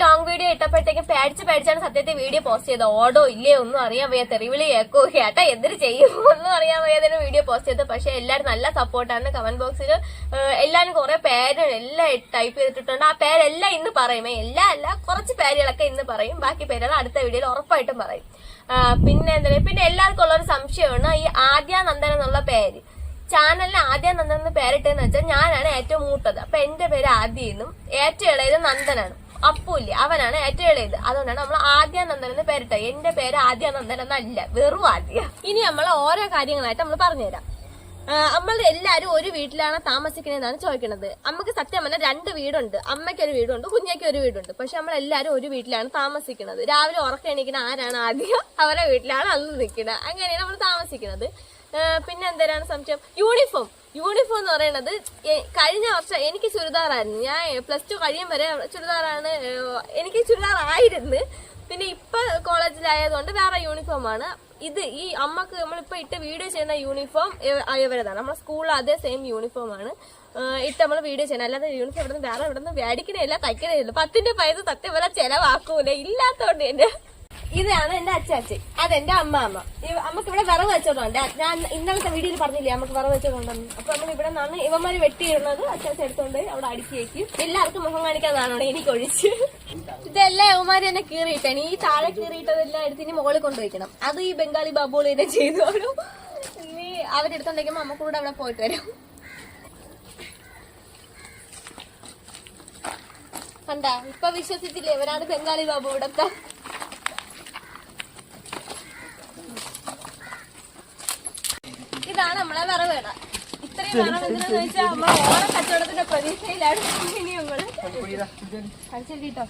Long video ഇട്ടപ്പോഴത്തേക്കും പേടിച്ച് പേടിച്ചാണ് സത്യത്തെ video post ചെയ്തത്. ഓടോ ഇല്ലേ ഒന്നും അറിയാൻ വയ്യ തെറിവിളി കേക്കോ. ഏട്ടാ എന്തിനു ചെയ്യും ഒന്നും അറിയാൻ വയ്യാതെ വീഡിയോ പോസ്റ്റ് ചെയ്തത്. പക്ഷെ എല്ലാവരും നല്ല സപ്പോർട്ടാണ് കമന്റ് ബോക്സിൽ എല്ലാവരും കുറെ പേര് എല്ലാം ടൈപ്പ് ചെയ്തിട്ടുണ്ട്. ആ പേരെല്ലാം ഇന്ന് പറയുമേ എല്ലാം അല്ല കുറച്ച് പേരുകളൊക്കെ ഇന്ന് പറയും. ബാക്കി പേരുകൾ അടുത്ത വീഡിയോയിൽ ഉറപ്പായിട്ടും പറയും. പിന്നെ എന്താ പിന്നെ എല്ലാവർക്കും ഉള്ള ഒരു സംശയമാണ് ഈ ആദ്യാനന്ദൻ എന്നുള്ള പേര്. ചാനലിന് ആദ്യം നന്ദൻ എന്ന് പേരിട്ടെന്ന് വെച്ചാൽ ഞാനാണ് ഏറ്റവും മൂത്തത്. അപ്പൊ എന്റെ പേര് ആദ്യം എന്നും ഏറ്റവും ഇളയത് നന്ദനാണ്. അപ്പൂല്ലേ അവനാണ് ഏറ്റവും ഇളയത്. അതുകൊണ്ടാണ് നമ്മൾ ആദ്യാനന്ദൻ എന്ന് പേരിട്ടത്. എന്റെ പേര് ആദ്യാനന്ദൻ എന്നല്ല. വെറും ആദ്യ. ഇനി നമ്മൾ ഓരോ കാര്യങ്ങളായിട്ട് നമ്മൾ പറഞ്ഞുതരാം. നമ്മൾ എല്ലാരും ഒരു വീട്ടിലാണ് താമസിക്കുന്നതെന്നാണ് ചോദിക്കുന്നത്. അമ്മയ്ക്ക് സത്യം പറഞ്ഞാൽ രണ്ട് വീടുണ്ട്. അമ്മയ്ക്ക് ഒരു വീടുണ്ട് കുഞ്ഞയ്ക്ക് ഒരു വീടുണ്ട്. പക്ഷെ നമ്മൾ എല്ലാരും ഒരു വീട്ടിലാണ് താമസിക്കുന്നത്. രാവിലെ ഉറക്കം എണീക്കുന്ന ആരാണ് ആദ്യം? അവരുടെ വീട്ടിലാണ് അന്ന് നിൽക്കുന്നത്. അങ്ങനെയാണ് നമ്മൾ താമസിക്കുന്നത്. പിന്നെ എന്തേരാണ് സംശയം? യൂണിഫോം. യൂണിഫോം എന്ന് പറയുന്നത് കഴിഞ്ഞ വർഷം എനിക്ക് ചുരിദാറായിരുന്നു. ഞാൻ പ്ലസ് ടു കഴിയും വരെ ചുരിദാറാണ് എനിക്ക് ചുരിദാർ ആയിരുന്നു പിന്നെ ഇപ്പൊ കോളേജിലായതുകൊണ്ട് വേറെ യൂണിഫോമാണ് ഇത് ഈ അമ്മയ്ക്ക് നമ്മളിപ്പോ ഇട്ട് വീഡിയോ ചെയ്യുന്ന യൂണിഫോം ഇവരതാണ് നമ്മളെ സ്കൂളിൽ അതേ സെയിം യൂണിഫോം ആണ്. ഇട്ട് നമ്മൾ വീഡിയോ ചെയ്യണം അല്ലാതെ യൂണിഫോം ഇവിടെ നിന്ന് വേറെ ഇവിടെ നിന്ന് മേടിക്കണേ ഇല്ല തയ്ക്കണേ ഇല്ല. പത്തിന്റെ പൈസ സത്യം പോലെ ചെലവാക്കൂല. ഇല്ലാത്തോണ്ട് തന്നെ ഇതാണ് എന്റെ അച്ചാച്ചി അതെന്റെ അമ്മാമ്മ. നമുക്ക് ഇവിടെ വിറവ് വെച്ചതുകൊണ്ട് ഞാൻ ഇന്നലത്തെ വീഡിയോയിൽ പറഞ്ഞില്ലേ നമുക്ക് വിറവ് വെച്ചതുകൊണ്ടെന്ന് അപ്പൊ നമ്മൾ ഇവിടെ നിന്നാണ് ഇവന്മാര് വെട്ടിയിടുന്നത് അച്ചാച്ചി എടുത്തോണ്ട് അവിടെ അടിച്ചു വയ്ക്കും എല്ലാവർക്കും മുഖം കാണിക്കാതാണോ എനിക്ക് ഒഴിച്ച് ഇതെല്ലാം ഇവന്മാര് തന്നെ കീറിയിട്ടാണ് ഈ താഴെ കീറിയിട്ടതെല്ലാം എടുത്ത് ഇനി മുകളിൽ കൊണ്ടുവയ്ക്കണം. അത് ഈ ബംഗാളി ബാബുകൾ തന്നെ ചെയ്തോളൂ ഇനി അവരെടുത്തോണ്ടിരിക്കുമ്പോ അമ്മ കൂടെ അവിടെ പോയിട്ട് വരും. കണ്ട ഇപ്പൊ വിശ്വസിച്ചില്ലേ ഇവരാണ് ബംഗാളി ബാബു ഇവിടത്തെ? ഇതാണ് നമ്മളെ വറവേട ഇത്രയും വിറവ് എന്തിനാന്ന് വെച്ചാൽ നമ്മളെ ഓണ കച്ചവടത്തിന്റെ പ്രതീക്ഷയിലാണ് ഇനി നമ്മൾ കഴിച്ചിട്ടോ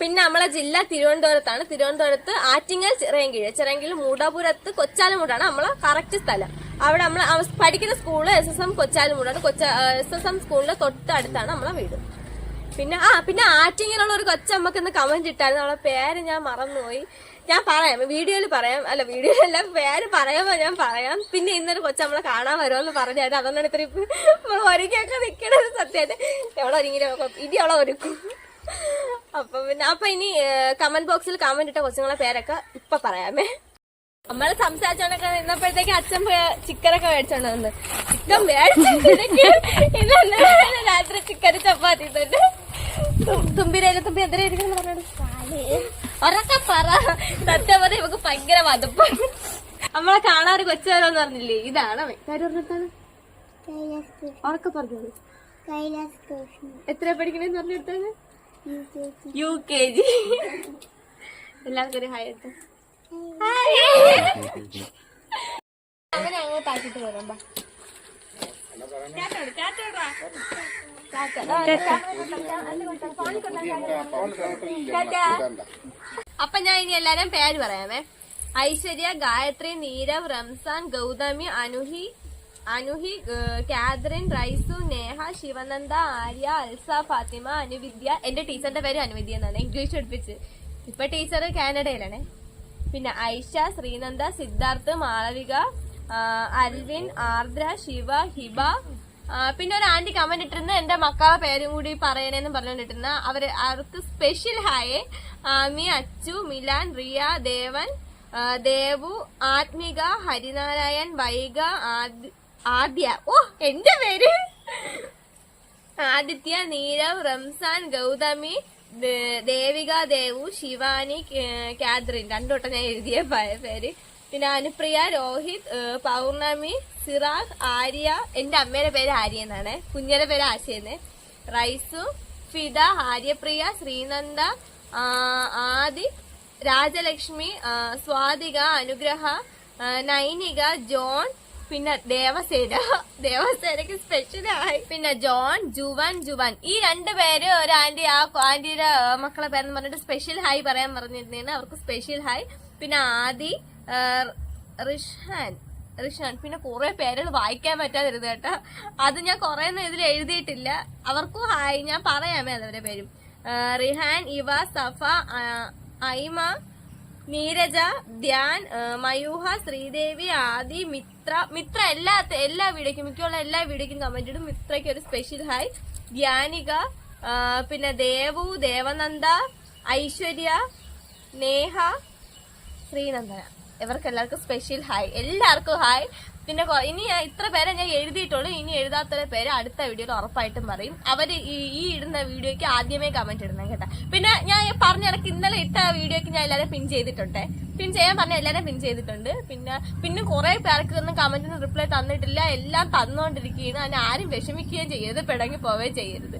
പിന്നെ നമ്മളെ ജില്ല തിരുവനന്തപുരത്താണ്. തിരുവനന്തപുരത്ത് ആറ്റിങ്ങൽ ചിറയൻകീഴ് ചിറയൻകീഴ് മൂടാപുരത്ത് കൊച്ചാലുമൂടാണ് നമ്മളെ കറക്റ്റ് സ്ഥലം. അവിടെ നമ്മൾ പഠിക്കുന്ന സ്കൂൾ എസ് എസ് എം കൊച്ചാലുമൂടാണ്. കൊച്ച എസ് എസ് എം സ്കൂളിന്റെ തൊട്ടടുത്താണ് നമ്മളെ വീട്. പിന്നെ ആ പിന്നെ ആറ്റിങ്ങിലുള്ള ഒരു കൊച്ചമ്മക്ക് ഇന്ന് കമന്റ് ഇട്ടായിരുന്നു. അവളെ പേര് ഞാൻ മറന്നുപോയി. ഞാൻ പറയാം വീഡിയോയിൽ പറയാം. അല്ല വീഡിയോയിലല്ല പേര് പറയുമ്പോ ഞാൻ പറയാം. പിന്നെ ഇന്നൊരു കൊച്ചു നമ്മളെ കാണാൻ വരുമെന്ന് പറഞ്ഞായിരുന്നു. അതുകൊണ്ടാണ് ഇത്ര ഒരുക്കിയൊക്കെ നിൽക്കണത് സത്യമായിട്ട്. എവിടെ ഒരുങ്ങി ഇനി അവളെ ഒരുക്കും. അപ്പൊ പിന്നെ അപ്പൊ ഇനി കമന്റ് ബോക്സിൽ കമന്റ് ഇട്ട കൊച്ചുങ്ങളെ പേരൊക്കെ ഇപ്പൊ പറയാമേ. നമ്മൾ സംസാരിച്ചോണ്ടൊക്കെ നിന്നപ്പോഴത്തേക്ക് അച്ഛൻ ചിക്കനൊക്കെ മേടിച്ചോണ്ട് വന്ന്. ചിക്കൻ ഇന്നലെ രാത്രി ചിക്കൻ ചപ്പാത്തി തന്നെ. തുമ്പിരയിൽ തുമ്പി എന്തിനായിരിക്കും ഒരൊക്കെ പറ. സത്യം പറഞ്ഞ ഇവക്ക് ഭയങ്കര മതപ്പാണ് നമ്മളെ ഒരു കൊച്ചു പറഞ്ഞില്ലേ? ഇതാണ്. പറഞ്ഞിട്ടാണ് ഉറക്കെ പറഞ്ഞോളൂ. എത്ര പഠിക്കണേന്ന് പറഞ്ഞെടുത്താണ് U K G. U K G എല്ലാവർക്കും ഒരു ഹായ് എടുത്തു അങ്ങനെ അങ്ങോട്ട് ആക്കിട്ട് വരാം അപ്പൊ ഞാൻ ഇനി എല്ലാരും പേര് പറയാമേ. ഐശ്വര്യ ഗായത്രി നീരവ് റംസാൻ ഗൗതമി അനുഹി അനുഹി കാതറിൻ റൈസു നേഹ ശിവനന്ദ ആര്യ അൽസ ഫാത്തിമ അനുവിദ്യ. എന്റെ ടീച്ചറിന്റെ പേര് അനുവിദ്യ എന്നാണ്. ഇംഗ്ലീഷ് പഠിപ്പിച്ച്. ഇപ്പൊ ടീച്ചർ കാനഡയിലാണ്. പിന്നെ ഐഷ ശ്രീനന്ദ സിദ്ധാർത്ഥ് മാളവിക ആ, അൽവിൻ ആർദ്ര ശിവ ഹിബ. പിന്നെ ഒരു ആന്റി കമന്റ് ഇട്ടിരുന്ന എന്റെ മക്കളെ പേരും കൂടി പറയണേന്ന് പറഞ്ഞിട്ടിരുന്ന അവർ അവർക്ക് സ്പെഷ്യൽ ഹായ് ആമി അച്ചു മിലാൻ റിയ ദേവൻ ദേവു ആത്മിക ഹരിനാരായൺ വൈഗ ആദ്- ആദ്യ. ഓ എന്റെ പേര്? ആദിത്യ നീരവ് റംസാൻ ഗൗതമി ദേവിക ദേവു ശിവാനി കാദ്രിൻ രണ്ടു ഞാൻ എഴുതിയ പേര്. പിന്നെ അനുപ്രിയ രോഹിത് പൗർണമി സിറാഖ് ആര്യ എന്റെ അമ്മയുടെ പേര് ആര്യ എന്നാണ്. കുഞ്ഞിന്റെ പേര് ആശയെന്ന്. റൈസു ഫിദ ആര്യപ്രിയ ശ്രീനന്ദ ആദി രാജലക്ഷ്മി സ്വാതിക അനുഗ്രഹ നൈനിക ജോൺ പിന്നെ ദേവസേന. ദേവസേനക്ക് സ്പെഷ്യൽ ആയി. പിന്നെ ജോൺ ജുവൻ ജുവൻ. ഈ രണ്ട് പേര് ഒരു ആന്റി ആ ആന്റിയുടെ മക്കളെ പേരെന്ന് പറഞ്ഞിട്ട് സ്പെഷ്യൽ ഹായ് പറയാൻ പറഞ്ഞിരുന്നേന്ന് അവർക്ക് സ്പെഷ്യൽ ഹായ്. പിന്നെ ആദി റിഷാൻ റിഷാൻ പിന്നെ കുറെ പേരുകൾ വായിക്കാൻ പറ്റാതിരുന്നു കേട്ടോ. അത് ഞാൻ കുറെ ഇതിൽ എഴുതിയിട്ടില്ല. അവർക്കും ഹായ് ഞാൻ പറയാമേ അതവരെ പേരും. റിഹാൻ ഇവ സഫ ഐമ നീരജ ധ്യാൻ മയൂഹ ശ്രീദേവി ആദി മിത്ര മിത്ര എല്ലാ എല്ലാ വീഡിയോക്കും മിക്കുള്ള എല്ലാ വീഡിയോക്കും കമന്റ് ഇടും. മിത്രയ്ക്ക് ഒരു സ്പെഷ്യൽ ഹായ് ധ്യാനിക പിന്നെ ദേവു ദേവനന്ദ ഐശ്വര്യ നേഹ ശ്രീനന്ദന. ഇവർക്ക് എല്ലാവർക്കും സ്പെഷ്യൽ ഹായ് എല്ലാവർക്കും ഹായ് പിന്നെ ഇനി ഇത്ര പേരെ ഞാൻ എഴുതിയിട്ടുള്ളൂ. ഇനി എഴുതാത്ത പേര് അടുത്ത വീഡിയോയിൽ ഉറപ്പായിട്ടും പറയും. അവർ ഈ ഇടുന്ന വീഡിയോയ്ക്ക് ആദ്യമേ കമന്റ് ഇടണം കേട്ടോ. പിന്നെ ഞാൻ പറഞ്ഞ ഇടയ്ക്ക് ഇന്നലെ ഇട്ട വീഡിയോയ്ക്ക് ഞാൻ എല്ലാവരും പിൻ ചെയ്തിട്ടുണ്ട്. പിൻ ചെയ്യാൻ പറഞ്ഞ എല്ലാവരും പിൻ ചെയ്തിട്ടുണ്ട്. പിന്നെ പിന്നെ കുറെ പേർക്ക് ഒന്നും കമന്റിന് റിപ്ലൈ തന്നിട്ടില്ല. എല്ലാം തന്നുകൊണ്ടിരിക്കുകയാണ് അതിന് ആരും വിഷമിക്കുകയും ചെയ്യരുത്. പിടങ്ങി പോവുകയും ചെയ്യരുത്.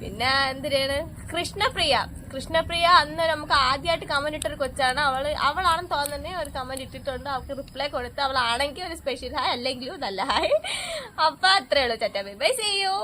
പിന്നെ എന്തിനാണ്? കൃഷ്ണപ്രിയ. കൃഷ്ണപ്രിയ അന്ന് നമുക്ക് ആദ്യമായിട്ട് കമന്റ് ഇട്ടൊരു കൊച്ചാണ്. അവൾ അവളാണെന്ന് തോന്നുന്നേ ഒരു കമന്റ് ഇട്ടിട്ടുണ്ട്. അവൾക്ക് റിപ്ലൈ കൊടുത്ത് അവളാണെങ്കിൽ ഒരു സ്പെഷ്യൽ ഹായ് അല്ലെങ്കിലും നല്ല ഹായ് അപ്പൊ അത്രേ ഉള്ളൂ ചറ്റാ ബൈ സീ യു